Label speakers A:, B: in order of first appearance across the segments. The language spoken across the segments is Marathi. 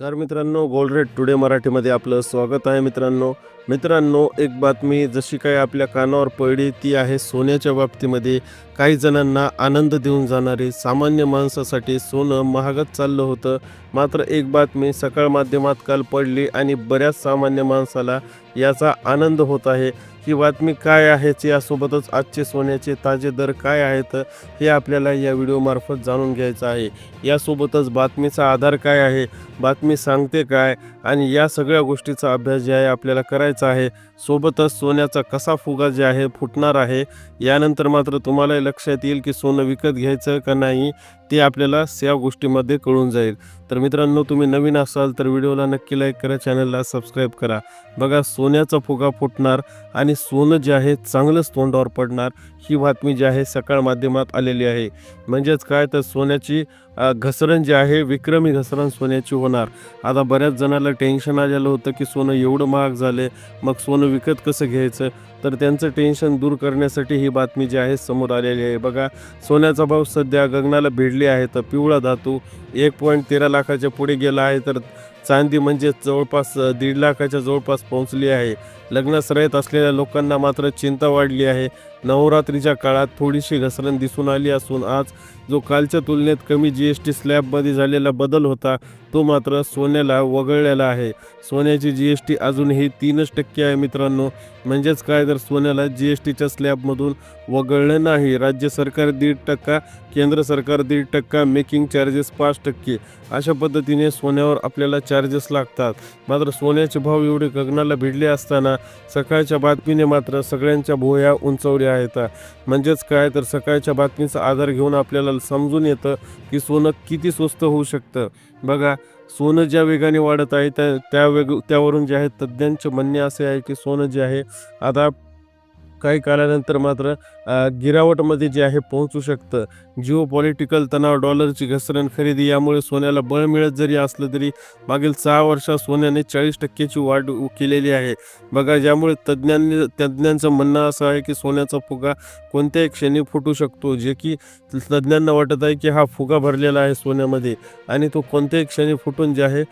A: नमस्कार मित्रांनो गोल्ड रेट टुडे मराठीमध्ये आपलं स्वागत आहे मित्रांनो. मित्रांनो एक बातमी जशी काही आपल्या कानावर पडली ती आहे सोन्याच्या बाबतीमध्ये. काही जणांना आनंद देऊन जाणारी सामान्य माणसासाठी सोनं महागत चाललं होतं. मात्र एक बातमी सकाळ माध्यमात काल पडली आणि बऱ्याच सामान्य माणसाला याचा आनंद होत आहे. ही बातमी काय आहेच यासोबतच आजचे सोन्याचे ताजे दर काय आहेत हे आपल्याला या व्हिडिओमार्फत जाणून घ्यायचं आहे. यासोबतच बातमीचा आधार काय आहे बातमी सांगते काय आणि या सगळ्या गोष्टीचा अभ्यास जे आहे आपल्याला करायचा आहे. सोबतच सोन्याचा कसा फुगा जे आहे फुटणार आहे यानंतर मात्र तुम्हाला लक्षात येईल की सोनं विकत घ्यायचं का नाही ते आपल्याला या गोष्टीमध्ये कळून जाईल. तर मित्रांनो तुम्ही नवीन असाल तर व्हिडिओला नक्की लाईक करा चॅनलला सबस्क्राईब करा. बघा सोन्याचा फुगा फुटणार आणि सोनं जे आहे चांगलंच तोंडावर पडणार ही बातमी जी आहे सकाळ माध्यमात आलेली आहे. म्हणजेच काय? तर सोन्याची घसरण जी आहे विक्रमी घसरण सोन्याची होणार. आता बऱ्याच जणाला टेन्शन आलेलं होतं की सोनं एवढं महाग झाले मग सोनं विकत कसं घ्यायचं? तर त्यांचं टेन्शन दूर करण्यासाठी ही बातमी जी आहे समोर आलेली आहे. बघा सोन्याचा भाव सध्या गगनाला भिडले आहे तर पिवळा धातू एक पॉईंट तेरा लाखाच्या पुढे गेला आहे तर चांदी म्हणजे जवळपास दीड लाखाच्या जवळपास पोहोचली आहे. लग्नासराईत असलेल्या लोकांना मात्र चिंता वाढली आहे. नवरात्रीच्या काळात थोडीशी घसरण दिसून आली असून आज जो कालच्या तुलनेत कमी जी एस टी स्लॅबमध्ये झालेला बदल होता तो मात्र सोन्याला वगळलेला आहे. सोन्याची जी एस टी अजूनही तीनच टक्के आहे मित्रांनो. म्हणजेच काय तर सोन्याला जी एस टीच्या स्लॅबमधून वगळलं नाही. राज्य सरकार दीड टक्का केंद्र सरकार दीड टक्का मेकिंग चार्जेस पाच टक्के. अशा पद्धतीने सोन्यावर आपल्याला चार्जेस लागतात. मात्र सोन्याचे भाव एवढे गगनाला भिडले असताना सकाळच्या बातमीने मात्र सगळ्यांच्या भुवया उंचवल्या आहेत. म्हणजेच काय? तर सकाळच्या बातमीचा आधार घेऊन आपल्याला समजून येतं की सोनं किती स्वस्त होऊ शकतं. बघा सोनं ज्या वेगाने वाढत आहे त्या त्या वेग त्यावरून जे आहे तज्ज्ञांचे म्हणणे असे आहे की सोनं जे आहे आता काही काळानंतर मात्र गिरावटमध्ये जे आहे पोहोचू शकतं. जिओ पॉलिटिकल तणाव डॉलरची घसरण खरेदी यामुळे सोन्याला बळ मिळत जरी असलं तरी मागील सहा वर्षात सोन्याने चाळीस टक्क्याची वाढ केलेली आहे. बघा ज्यामुळे तज्ज्ञांनी तज्ज्ञांचं म्हणणं असं आहे की सोन्याचा फुगा कोणत्याही क्षणी फुटू शकतो. जे की तज्ज्ञांना वाटत आहे की हा फुगा भरलेला आहे सोन्यामध्ये आणि तो कोणत्याही क्षणी फुटून जे आहे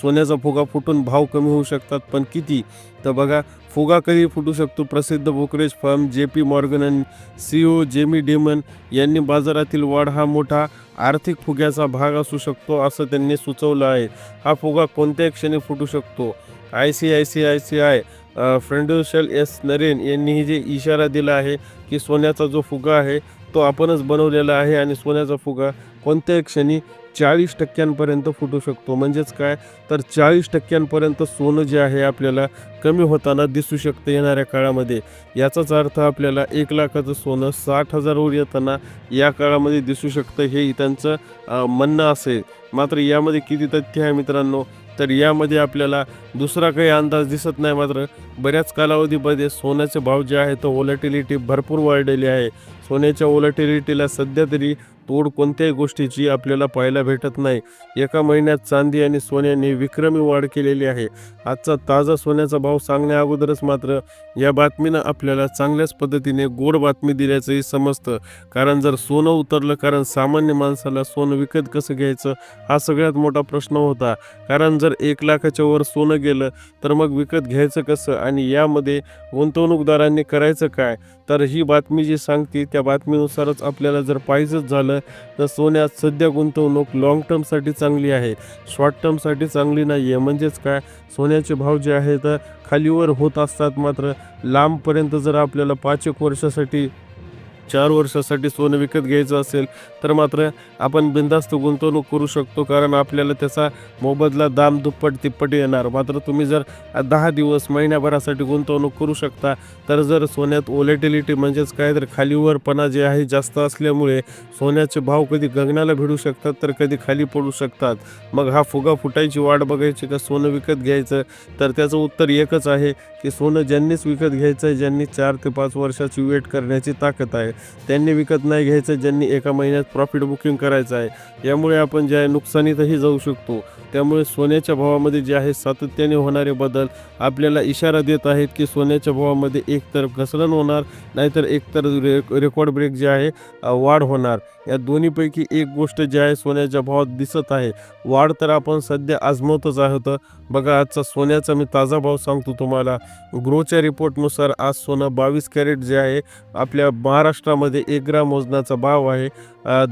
A: सोन्याचा फुगा फुटून भाव कमी होऊ शकतात. पण किती? तर बघा फुगा कधी फुटू शकतो? प्रसिद्ध brokerage firm J P Morgan आणि सीईओ जेमी डेमन यांनी बाजारातील वाढ हा मोठा आर्थिक फुग्याचा भाग असू शकतो असं त्यांनी सुचवलं आहे. हा फुगा कोणत्याही क्षणी फुटू शकतो. I C I C I C I Prudential S Naren यांनीही जे इशारा दिला आहे की सोन्याचा जो फुगा आहे तो आपणच बनवलेला आहे आणि सोन्याचा फुगा कोणत्याही क्षणी चाळीस टक्क्यांपर्यंत फुटू शकतो. म्हणजेच काय? तर चाळीस टक्क्यांपर्यंत सोनं जे आहे आपल्याला कमी होताना दिसू शकतं येणाऱ्या काळामध्ये. याचाच अर्थ आपल्याला एक लाखाचं सोनं साठ हजारवर येताना या काळामध्ये दिसू शकतं हे त्यांचं म्हणणं असेल. मात्र यामध्ये किती तथ्य आहे मित्रांनो? तर यामध्ये आपल्याला दुसरा काही अंदाज दिसत नाही मात्र बऱ्याच कालावधीमध्ये सोन्याचे भाव जे आहे तो ओलॅटिलिटी भरपूर वाढलेली आहे. सोन्याच्या ओलॅटिलिटीला सध्या तरी तोड कोणत्याही गोष्टीची आपल्याला पाहायला भेटत नाही. एका महिन्यात चांदी आणि सोन्याने विक्रमी वाढ केलेली आहे. आजचा ताजा सोन्याचा भाव सांगण्या अगोदरच मात्र या बातमीनं आपल्याला चांगल्याच पद्धतीने गोड बातमी दिल्याचंही समजतं. कारण जर सोनं उतरलं कारण सामान्य माणसाला सोनं विकत कसं घ्यायचं? हा सगळ्यात मोठा प्रश्न होता. कारण जर एक लाखाच्या वर सोनं गेलं तर मग विकत घ्यायचं कसं? आणि यामध्ये गुंतवणूकदारांनी करायचं काय? तर ही बातमी जी सांगते त्या बातमीनुसारच आपल्याला जर पाहिजेच झालं तर सोन्यात सध्या गुंतवणूक लॉंग टर्मसाठी चांगली आहे. शॉर्ट टर्मसाठी चांगली नाही आहे म्हणजेच काय? सोन्याचे भाव जे आहेत खालीवर होत असतात मात्र लांबपर्यंत जर आपल्याला पाच एक वर्षासाठी चार वर्षासाठी सोनं विकत घ्यायचं असेल तर मात्र आपण बिंदास्त गुंतवणूक करू शकतो कारण आपल्याला त्याचा मोबदला दाम दुप्पट तिप्पट येणार. मात्र तुम्ही जर दहा दिवस महिन्याभरासाठी गुंतवणूक करू शकता तर जर सोन्यात ओलेटिलिटी म्हणजेच काय तर खालीवरपणा जे आहे जास्त असल्यामुळे सोन्याचे भाव कधी गगनाला भिडू शकतात तर कधी खाली पडू शकतात. मग हा फुगा फुटायची वाट बघायची का सोनं विकत घ्यायचं? तर त्याचं उत्तर एकच आहे की सोनं ज्यांनीच विकत घ्यायचं आहे ज्यांनी चार ते पाच वर्षाची वेट करण्याची ताकद आहे. त्यांनी विकत नाही घ्यायचं ज्यांनी एका महिन्यात प्रॉफिट बुकिंग करायचं आहे. यामुळे आपण जे आहे नुकसानीतही जाऊ शकतो. त्यामुळे सोन्याच्या भावामध्ये जे आहे सातत्याने होणारे बदल आपल्याला इशारा देत आहेत की सोन्याच्या भावामध्ये एकतर घसरण होणार नाहीतर एकतर रे रेकॉर्ड ब्रेक जे आहे वाढ होणार. या दोन्हीपैकी एक गोष्ट जी आहे सोन्याच्या भावात दिसत आहे. वाढ तर आपण सध्या आजमवतच आहोत. बघा आजचा सोन्याचा मी ताजा भाव सांगतो तुम्हाला. ग्रोच्या रिपोर्टनुसार आज सोनं बावीस कॅरेट जे आहे आपल्या महाराष्ट्रामध्ये एक ग्राम वजनाचा भाव आहे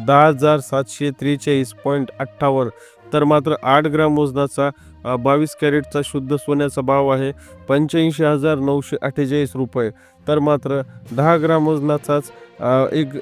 A: दहा हजार सातशे त्रेचाळीस पॉईंट अठ्ठावन्न. तर मात्र आठ ग्राम वजनाचा बावीस कॅरेटचा शुद्ध सोन्याचा भाव आहे पंच्याऐंशी हजार नऊशे अठ्ठेचाळीस रुपये. तर मात्र दहा ग्राम वजनाचाच एक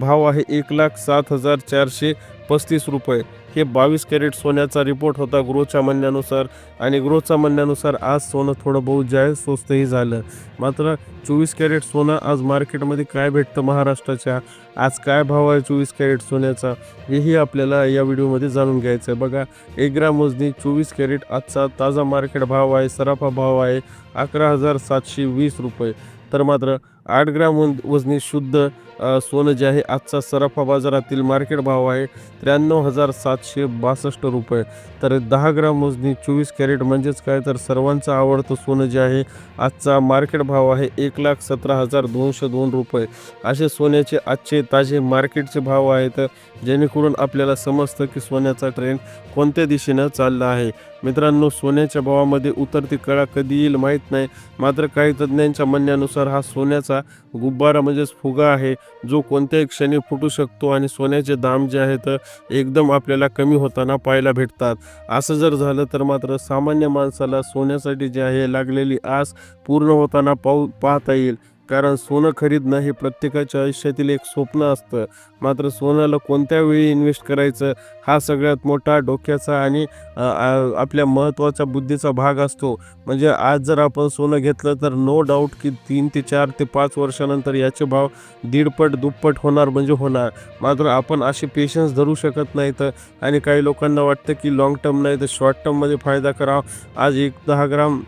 A: भाव आहे एक लाख सात हजार चारशे पस्तीस रुपये. हे बावीस कॅरेट सोन्याचा रिपोर्ट होता ग्रोच्या म्हणण्यानुसार आणि ग्रोच्या म्हणण्यानुसार आज सोनं थोडं बहुत जे आहे स्वस्तही झालं. मात्र चोवीस कॅरेट सोनं आज मार्केटमध्ये काय भेटतं महाराष्ट्राच्या? आज काय भाव आहे चोवीस कॅरेट सोन्याचा? हेही आपल्याला या व्हिडिओमध्ये जाणून घ्यायचं आहे. बघा एक ग्राम वजनी चोवीस कॅरेट आजचा ताजा मार्केट भाव आहे सराफा भाव आहे अकरा हजार सातशे वीस रुपये. तर मात्र आठ ग्राम वजनी शुद्ध सोनं जे आहे आजचा सराफा बाजारातील मार्केट भाव आहे त्र्याण्णव हजार सातशे बासष्ट रुपये. तर दहा ग्राम मोजणी चोवीस कॅरेट म्हणजेच काय? तर सर्वांचं आवडतं सोनं जे आहे आजचा मार्केट भाव आहे एक लाख सतरा हजार दोनशे दोन रुपये. असे सोन्याचे आजचे ताजे मार्केटचे भाव आहेत जेणेकरून आपल्याला समजतं की सोन्याचा ट्रेंड कोणत्या दिशेनं चालला आहे. मित्रांनो सोन्याच्या भावामध्ये उतरती कळा कधी येईल माहीत नाही मात्र काही तज्ज्ञांच्या म्हणण्यानुसार हा सोन्याचा गुब्बारा म्हणजेच फुगा आहे. जो कोणत्याही क्षणी फुटू शकतो आणि सोन्याचे दाम जे आहेत एकदम आपल्याला कमी होताना पाहायला भेटतात. असं जर झालं तर मात्र सामान्य माणसाला सोन्यासाठी जे आहे लागलेली आस पूर्ण होताना पाहू पाहता येईल. कारण सोनं खरीदणं हे प्रत्येकाच्या आयुष्यातील एक स्वप्न असतं. मात्र सोन्याला कोणत्या वेळी इन्व्हेस्ट करायचं हा सगळ्यात मोठा डोक्याचा आणि आपल्या महत्त्वाचा बुद्धीचा भाग असतो. म्हणजे आज जर आपण सोनं घेतलं तर नो डाऊट की तीन ते चार ते पाच वर्षानंतर याचे भाव दीडपट दुप्पट होणार म्हणजे होणार. मात्र आपण असे पेशन्स धरू शकत नाही तर आणि काही लोकांना वाटतं की लाँग टर्म नाही तर शॉर्ट टर्ममध्ये फायदा करावा. आज एक दहा ग्राम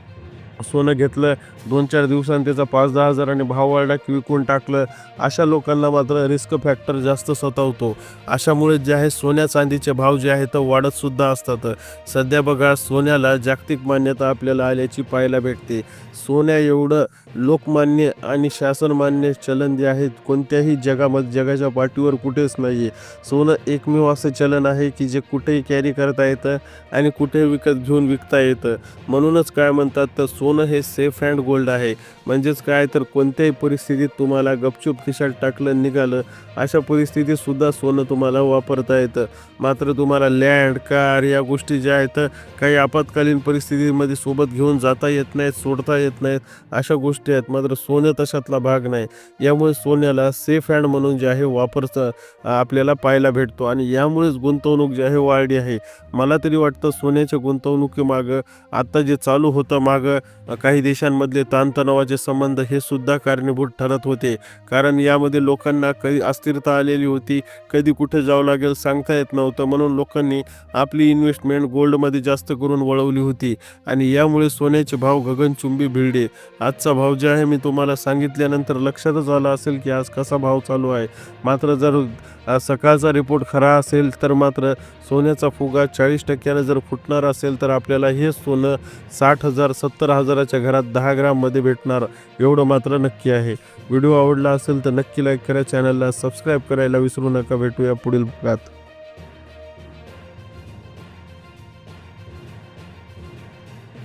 A: सोनं घेतलं दोन चार दिवसांनी त्याचा पाच दहा हजाराने भाव वाढला की विकून टाकलं. अशा लोकांना मात्र रिस्क फॅक्टर जास्त सतावतो. अशामुळे जे आहे सोन्या चांदीचे भाव जे आहेत वाढत वाढतसुद्धा असतात. सध्या बघा सोन्याला जागतिक मान्यता आपल्याला आल्याची पाहायला भेटते. सोन्या एवढं लोकमान्य आणि शासनमान्य चलन जे आहे कोणत्याही जगामध्ये जगाच्या पाठीवर कुठेच नाही आहे सोनं एकमेव असं चलन आहे की जे कुठेही कॅरी करता येतं आणि कुठेही विकत घेऊन विकता येतं. म्हणूनच काय म्हणतात तर सोनं हे सेफ अँड गोल्ड आहे. म्हणजेच काय? तर कोणत्याही परिस्थितीत तुम्हाला गपचूप खिशात टाकलं निघालं अशा परिस्थितीत सुद्धा सोनं तुम्हाला वापरता येतं. मात्र तुम्हाला लँड कार या गोष्टी ज्या आहेत काही आपत्कालीन परिस्थितीमध्ये सोबत घेऊन जाता येत नाहीत सोडता येत नाहीत अशा गोष्टी आहेत. मात्र सोनं तशातला भाग नाही. यामुळे सोन्याला सेफ हँड म्हणून जे आहे वापरचं आपल्याला पाहायला भेटतो. आणि यामुळेच गुंतवणूक जी आहे वाढली आहे. मला तरी वाटतं सोन्याच्या गुंतवणुकीमागं आत्ता जे चालू होतं मागं काही देशांमधले ताणतणावाचे संबंध हे सुद्धा कारणीभूत ठरत होते. कारण यामध्ये लोकांना कधी अस्थिरता आलेली होती कधी कुठे जावं लागेल सांगता येत नव्हतं. म्हणून लोकांनी आपली इन्व्हेस्टमेंट गोल्डमध्ये जास्त करून वळवली होती. आणि यामुळे सोन्याचे भाव गगनचुंबी भिडले. आजचा भाव जे आहे मी तुम्हाला सांगितल्यानंतर लक्षातच आलं असेल की आज कसा भाव चालू आहे. मात्र जर सकाळचा रिपोर्ट खरा असेल तर मात्र सोन्याचा फुगा चाळीस टक्क्यानं जर फुटणार असेल तर आपल्याला हे सोनं साठ हजार सत्तर हजाराच्या घरात दहा ग्राममध्ये भेटणार. एवढं मात्र नक्की आहे. व्हिडिओ आवडला असेल तर नक्की लाईक करा. चॅनलला सबस्क्राईब करायला विसरू नका. भेटूया पुढील भागात.